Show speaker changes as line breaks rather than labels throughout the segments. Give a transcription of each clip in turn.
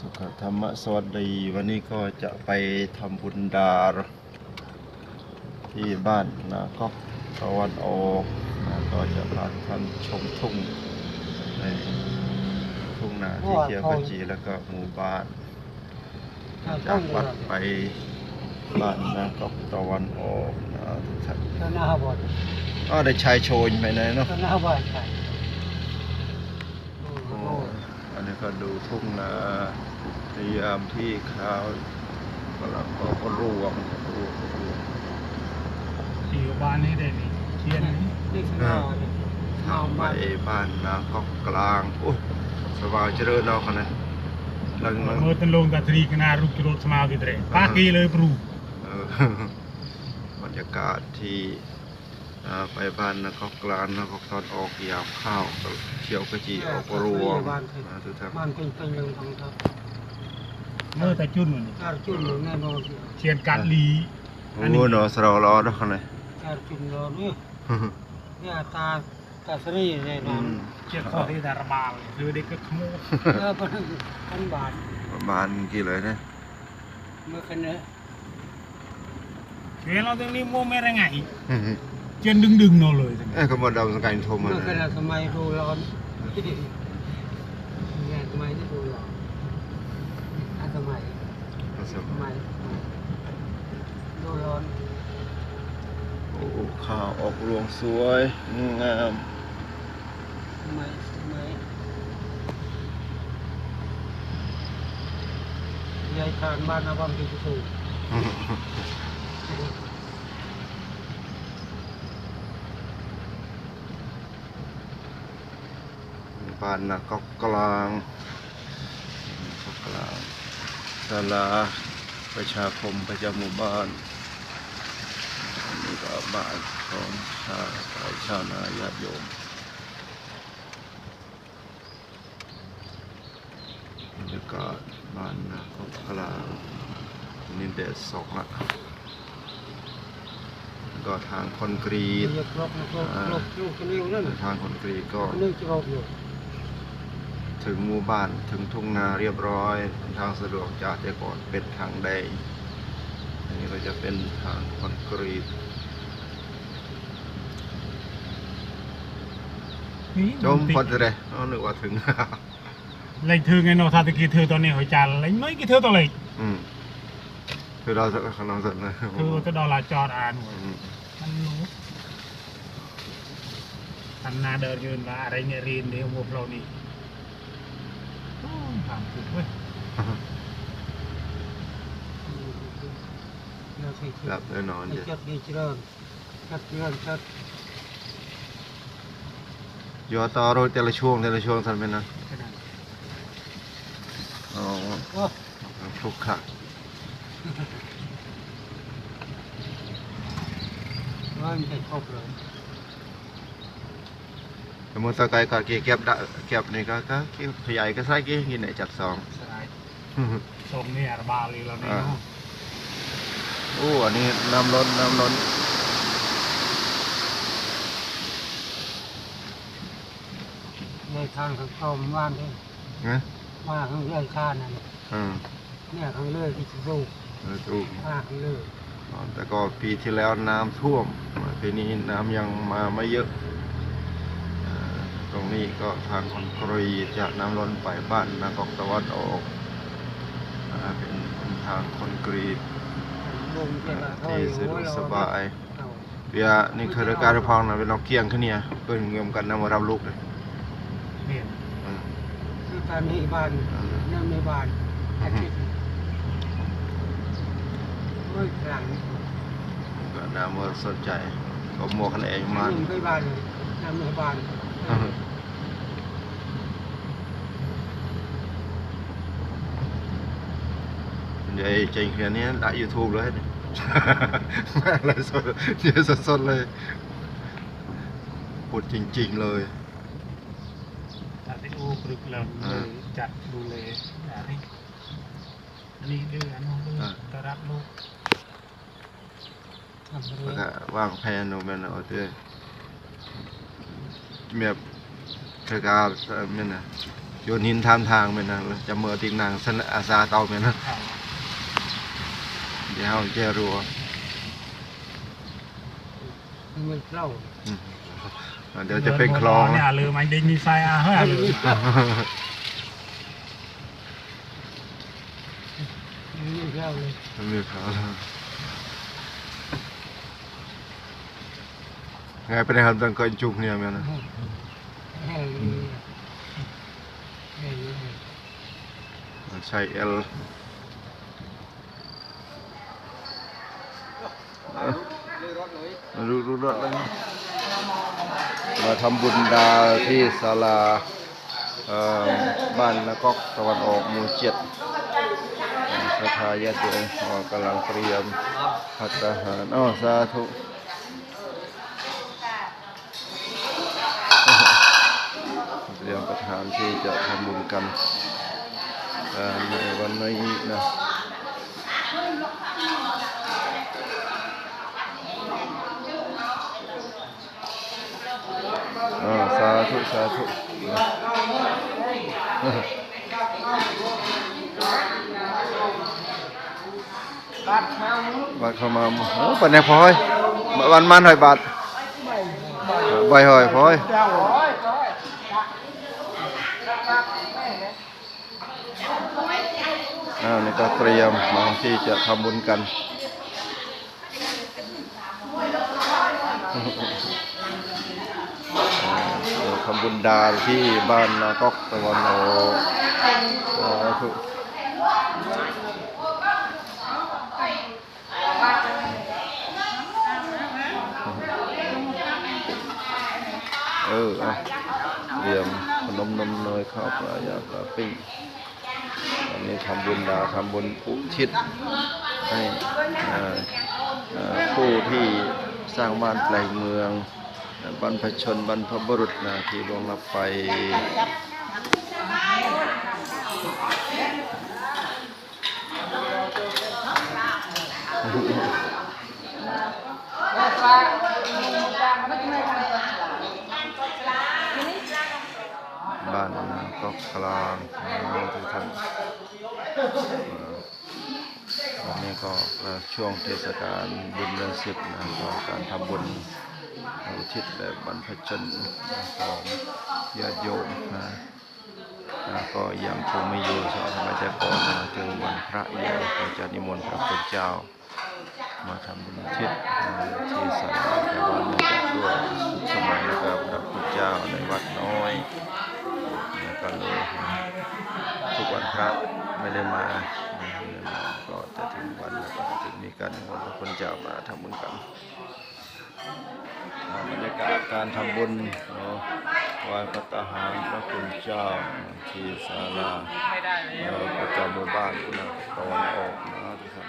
สุขธรรมสวัสดีวันนี้ก็จะไปทำบุญดาร์ที่บ้านนะก็ตะวันออกนะก็จะพาท่านชมทุ่งในทุ่งนาที่เขียวขจีแล้วก็หมู่บ้านจากวัดไปบ้านนะก็ตะวันออกนะทุกท่าน
ก็น่าบอด
ก็ได้ชายโชยไปไหนเนาะ
ก็น่าบอดใช่โอ้
โอ้
โห
อันนี้ก็ดูทุ่งนา ยายามที่ข้าวก็แล้วก็ก็รวมร่วงร่วง
สี่บ้านนี้เด้นี่เทียนนี่
นี่ข้าวข้าวมา
บ้านนะก็กลางโอ้สบายเจริญเราขนาดลังมือ
ตันลงตัดรีขนาดรูปกิโลสมาวิตรปากี
เลยปรูบรรยากาศที่ไปบ้านนะก็กลางนะก็ตอนออกยาวข้าวเที่ยวกระจีออกรวงนะทุกทาบ้า
นเป็เป็นเรื่องง
ครับ เมื่
อแต่จุนมันนี่ Arjun na no. เชียนกั
ดหลี อันนี้
โอ้เนาะสรอรอดอกนะ Arjun na no.
Ya ta ta sri ne อื no. มเชียนคอที่ดาร์บาล
คื
อ
เด็
กก็ขโมย Ya pan pan ban ประมา
ณกี่เลยเนี่ยเมื่
อคืนเชียนเราตรงนี้โม
ไม่ได้ไง
เชียนดึงดึงๆเนาะเลยจังไง
เอ้ยก็มาดำสกัดโทรมา
Me
เลย
kan samai do lon. Ya samai do lon. สมัยที่ดูร้อนอะสมัยสมัยดูร้อน
โอ้ข้าวออกรวงสวยงาม
สมัยสมัยยายทานบ้านอาบังที่สุด
บ้านนาเกอกกลางเกอกกลาง ศาลาประชาคมประจำหมู่บ้านอันนี่ก็บ้านของชาวชาวนาญาติโยมบรรยากาศบ้านนาเกอกกลางนี่เดดสองละแล้วก็ทางคอนกรีต
ยกครบครบครบลูกคนนี้นั่น
ทางคอนกรีตก็
นึกจะรบอยู่
ถึงหมู่บ้านถึงทุ่งนาเรียบร้อยทางสะดวกจากแต่ก่อนเป็นทางแดงอันนี้ก็จะเป็นทางคอนกรีตจมพอจะเลยเอาหนึ่งว่าถึง
เลยถึงไงโนซาตะกี้ถือตอนนี้หอยจานเลยไม่กี่ถื
อตัวเลยอืมถือเราขนมสดนะ
ถือก็ดอลลาจอด
อ่าน
มันนู้ทันนาเดินยืนมาอะไรเงี้ยรีนเดี๋ยวพวกเรานี่ โอ้ยถามถูกเว้ย
เราใช้
หลับแน่นอน
ไอ้
เดี๋ยว
จัดดีเจริญจัดเจริญจัด
ยอต่อรถแต่ละช่วงแต่ละช่วงสันเป็นนะ
ขนาด
อ๋อ
โอ้
ทุกขะ
ว่ามันใช้ครบเลย
มมติสกายก็เก็บดะเก็บนี่ก็ก็ขยายก็ใส่กี่กินไหนจัดสอง
สลายส่งเนี่ยระบาดเลยเราเนี่ย
อ่า
เนาะ
โอ้อันนี้น้ำล้นน้ำล้น
ในทางของเขาบ้านที่
นะ
ว่าข้างเลื่อยข้านั่น
อืม
เนี่ยข้างเลื่อยที่จะดู
เออถูก
ว่าข้างเลื่อย
อ๋อแต่ก็ปีที่แล้วน้ำท่วมปีนี้น้ำยังมาไม่เยอะอ่าตรง นี้ก็ทางคอนกรีตจากน้ำล้นไปบ้านนากอกตะวันออกอ่าเป็นทางคอนกรีต
ลงเจ็บอะเท่า
ที่
อยู่
สะดวกสบาย
เอา
เบียร์นี่คือการพองนะเป็นเราเกี่ยงขึ้นเนี่ยเพิ่นเงียมกันนำมารับลูกเลย
เนี่ย
อืม
คือตอนนี้บ้านนั่นในบ้านอาทิตย์เฮ้ยหลัง
ก็น้ำมาสนใจก็มัวกันเองมา
หนึ่งไปบ้านเลยนั่นในบ้าน
อืมเดี๋ยวไอ้เจงเขียนนี้ได้ยูทูบเลยเนี่ยอะไรสดเดี๋ยวสดๆเลยพูดจริงๆเลย
แต่ที่โอ้ปรึกเราเลยจัดดูเลยอันนี้อันนี้ดื้ออันนู้นดื้อจะรับลูก
ทำเล
แล้ว
ย
ก็วางแผนเอาเป็นเอาเด้อเมียบเธอกาเมียนะโยนหินทามทางไปนะจะเมื่อติงนางสนอาซาเตาไปนะ
เอา
เดี๋ยวเจะรัว
มันเข้า
อืมเดี๋ยวจะเป็นคลอง
เนี่ยลืมไอ้ดิงมีไฟอะเฮ้ยลืม
มันเข้าเลย
มันมีเขาแล้วไงไปได้ครับตังก็จุกเนี่ยแม่นะ
แห้งแห้ง
มันใช้เอล มาดูดูรถเลยมาทำบุญดาที่ศาลาบ้านนกอกตะวันออกหมู่เจ็ดสถาญาติโยมอ๋อกำลังเตรียมพัตตาหารอ๋อสาธุเตรียมประธานที่จะทำบุญกันในวันนี้นะ สาธุสาธุบาทเข้ามาโอ้ปันแนพลอยวันมันหอยบาทใบหอยพลอยอ่านี่ก็เตรียมมาที่จะทำบุญกันอ่า ทำบุญดาที่บ้านนากอกตะวันออกเออเอาเตรียมขนมนมเนยข้าวปลายาปลาปิ้งวันนี้ทำบุญดาทำบุญอุทิศให้ผู้ที่สร้างบ้านแปลงเมือง บรรพชนบรรพบุรุษนะที่ลงลับไปบ้านนาก็กลางนะทุกท่านวันนี้ก็ช่วงเทศกาลบุญเดือนสิบนะก็การทำบุญ อุทิศแด่บรรพชนของญาติโยมนะนะก็ยังคงไม่อยู่สอนมาจากก่อนนะเจอวันพระใหญ่ก็จะนิมนต์พระพุทธเจ้า มาทำบุญทิศที่ศาลาแต่ว่าเนื่องจากด้วยสมัยแล้วก็พระพุทธเจ้าในวัดน้อยแล้วก็เลยทุกวันพระไม่ได้มาไม่ได้มาก็จะถึงวันแล้วก็ถึงมีการนิมนต์พระคุณเจ้ามาทำบุญกัน บรรยากาศการทำบุญเนาะไหว้พระตาหารพระคุณเจ้าที่ศาลาเอ่อประจำหมู่บ้านนะตะวันออกนะทุกท่าน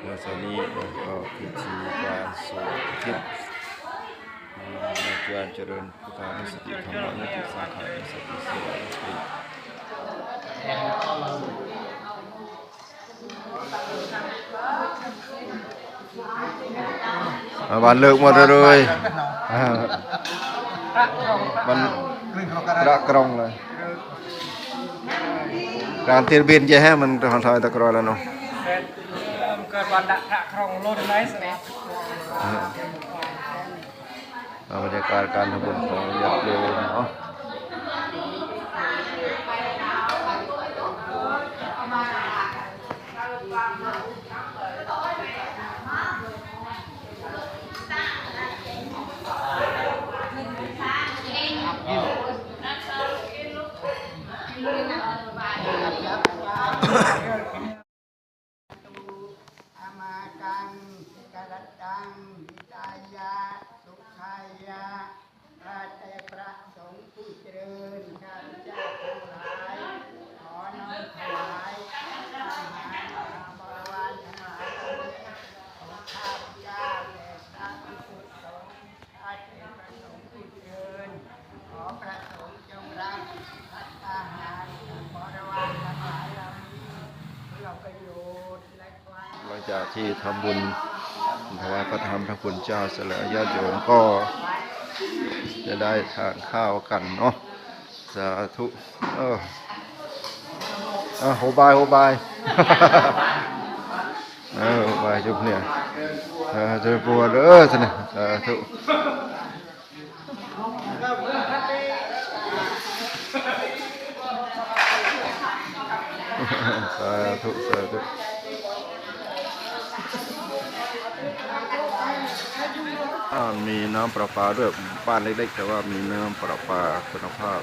เมื่อสานี้ก็พิธีการสวดทิศในการเจริญพุทธานุสติธรรมานุสติสังขารนุสติสวานุสติ បានលើកមកទៅរួយបានប្រាក់ក្រុងឡើយរានទៀតមានចេះហ៎
មិនទៅថយទៅក្រោយឡើយនោះកើតបានដាក់ប្រា
ក់ក្រុងលុនហើយសម្រាប់អរគុណការការធ្វើបុណ្យផងយកលឿនអស់ จากที่ทำบุญถวายพระธรรมพระคุณเจ้าเสร็จแล้วญาติโยมก็จะได้ทานข้าวกันเนาะสาธุเอออะโหบายโหบายเออโหบายจุบเนี่ยเออเจอปวดเออสนะสาธุสาธุสาธุ มีน้ำประปาด้วยบ้านเล็กๆ แต่ว่ามีน้ำประปาคุณภาพ